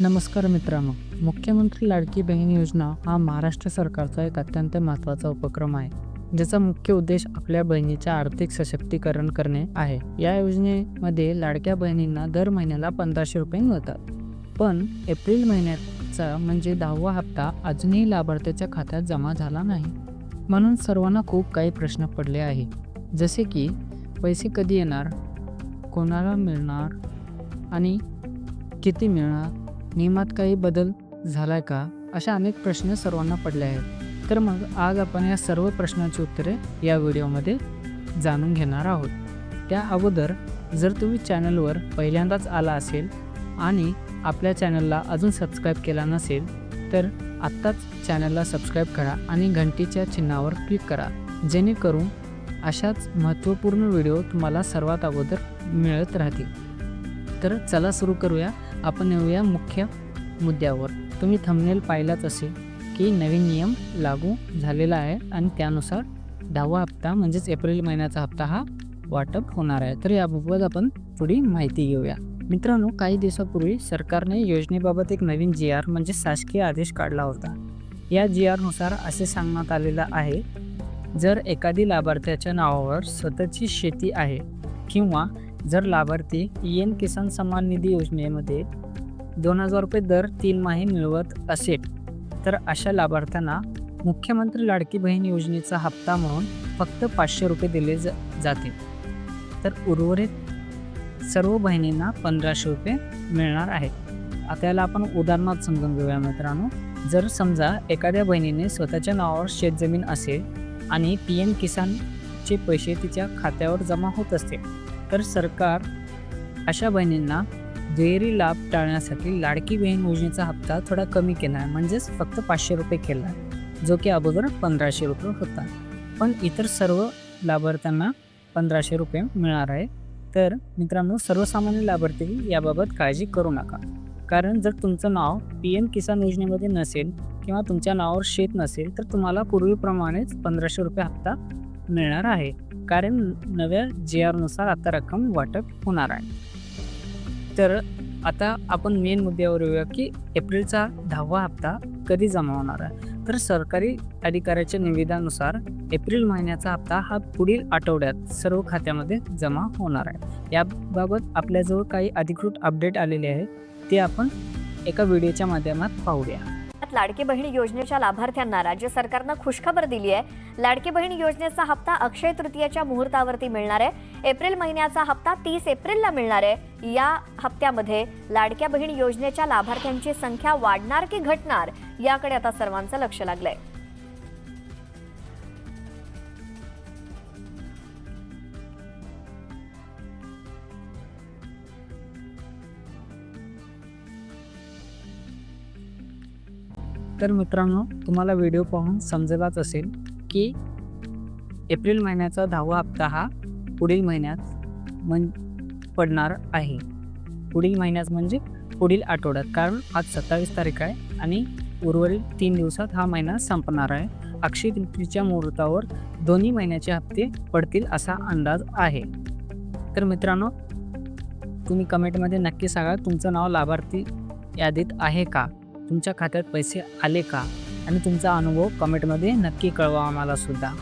नमस्कार मित्रांनो. मुख्यमंत्री लाडकी बहीण योजना हा महाराष्ट्र सरकारचा एक अत्यंत महत्त्वाचा उपक्रम आहे ज्याचा मुख्य उद्देश आपल्या बहिणीचे आर्थिक सशक्तीकरण करणे आहे. या योजनेमध्ये लाडक्या बहिणींना दर महिन्याला पंधराशे रुपये मिळतात. पण एप्रिल महिन्याचा म्हणजे दहावा हप्ता अजूनही लाभार्थ्याच्या खात्यात जमा झाला नाही. म्हणून सर्वांना खूप काही प्रश्न पडले आहे जसे की पैसे कधी येणार कोणाला मिळणार आणि किती मिळणार नियमात काही बदल झालाय का? अशा अनेक प्रश्न सर्वांना पडले आहेत. तर मग आज आपण या सर्व प्रश्नांची उत्तरे या व्हिडिओमध्ये जाणून घेणार आहोत. त्या अगोदर जर तुम्ही चॅनलवर पहिल्यांदाच आला असेल आणि आपल्या चॅनलला अजून सबस्क्राईब केला नसेल तर आत्ताच चॅनलला सबस्क्राईब करा आणि घंटीच्या चिन्हावर क्लिक करा. जेणेकरून अशाच महत्त्वपूर्ण व्हिडिओ तुम्हाला सर्वात अगोदर मिळत राहतील. तर चला सुरू करूया. आपण येऊया मुख्य मुद्द्यावर. तुम्ही थंबनेल पाहिलाच असेल की नवीन नियम लागू झालेला आहे आणि त्यानुसार दहावा हप्ता म्हणजेच एप्रिल महिन्याचा हप्ता हा वाटप होणार आहे. तर याबाबत आपण थोडी माहिती घेऊया. मित्रांनो काही दिवसापूर्वी सरकारने योजनेबाबत एक नवीन जी आर म्हणजे शासकीय आदेश काढला होता. या जी आरनुसार असे सांगण्यात आलेलं आहे जर एखादी लाभार्थ्याच्या नावावर स्वतःची शेती आहे किंवा जर लाभार्थी पी एम किसान सन्मान निधी योजनेमध्ये दोन हजार रुपये दर तीन माहे मिळवत असेल तर अशा लाभार्थ्यांना मुख्यमंत्री लाडकी बहीण योजनेचा हप्ता म्हणून फक्त पाचशे रुपये दिले ज जातील. तर उर्वरित सर्व बहिणींना पंधराशे रुपये मिळणार आहेत. आता याला आपण उदाहरणात समजून घेऊया मित्रांनो. जर समजा एखाद्या बहिणीने स्वतःच्या नावावर शेतजमीन असेल आणि पी एम किसानचे पैसे तिच्या खात्यावर जमा होत असतील तर सरकार अशा बहिणींना दुहेरी लाभ टाळण्यासाठी लाडकी बहीण योजनेचा हप्ता थोडा कमी केला आहे. म्हणजेच फक्त पाचशे रुपये केला आहे जो की अगोदर पंधराशे रुपये होता. पण इतर सर्व लाभार्थ्यांना पंधराशे रुपये मिळणार आहे. तर मित्रांनो सर्वसामान्य लाभार्थी याबाबत काळजी करू नका. कारण जर तुमचं नाव पी एम किसान योजनेमध्ये नसेल किंवा तुमच्या नावावर शेत नसेल तर तुम्हाला पूर्वीप्रमाणेच पंधराशे रुपये हप्ता मिळणार आहे. कारण नव्या जे आरनुसार आता रक्कम वाटप होणार आहे. तर आता आपण मेन मुद्द्यावर येऊया की एप्रिलचा दहावा हप्ता कधी जमा होणार आहे? तर सरकारी अधिकाऱ्याच्या निविदानुसार एप्रिल महिन्याचा हप्ता हा पुढील आठवड्यात सर्व खात्यामध्ये जमा होणार आहे. याबाबत आपल्याजवळ काही अधिकृत अपडेट आलेले आहे. ते आपण एका व्हिडिओच्या माध्यमात पाहूया. लाडकी बहीण योजनेच्या लाभार्थ्यांना राज्य सरकारनं खुशखबर दिली आहे. लाडकी बहीण योजनेचा हप्ता अक्षय तृतीयेच्या मुहूर्तावरती मिळणार आहे. एप्रिल महिन्याचा हप्ता तीस एप्रिलला मिळणार आहे. या हप्त्यामध्ये लाडक्या बहीण योजनेच्या लाभार्थ्यांची संख्या वाढणार की घटणार याकडे आता सर्वांचं लक्ष लागलंय. तर मित्रांनो तुम्हाला व्हिडिओ पाहून समजलाच असेल की एप्रिल महिन्याचा दहावा हप्ता हा पुढील महिन्यात मन पडणार आहे. पुढील महिन्यात म्हणजे पुढील आठवड्यात कारण आज सत्तावीस तारीख आहे आणि उर्वरित तीन दिवसात हा महिना संपणार आहे. अक्षय तृतीच्या मुहूर्तावर दोन्ही महिन्याचे हप्ते पडतील असा अंदाज आहे. तर मित्रांनो तुम्ही कमेंटमध्ये नक्की सांगा तुमचं नाव लाभार्थी यादीत आहे का? तुमच्या खात्यात पैसे आले का? आणि तुमचा अनुभव कमेंटमध्ये नक्की कळवा आम्हाला सुद्धा.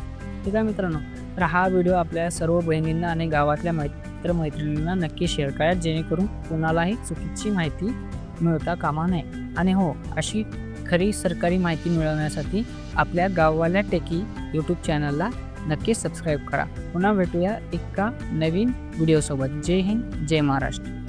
ठीक आहे मित्रांनो? तर हा व्हिडिओ आपल्या सर्व बहिणींना आणि गावातल्या मैत्र मैत्रिणींना नक्की शेअर करा जेणेकरून कुणालाही चुकीची माहिती मिळता कामा नये. आणि हो अशी खरी सरकारी माहिती मिळवण्यासाठी आपल्या गाववाल्या टेकी यूट्यूब चॅनलला नक्की सबस्क्राईब करा. पुन्हा भेटूया एका नवीन व्हिडिओसोबत. जय हिंद जय महाराष्ट्र.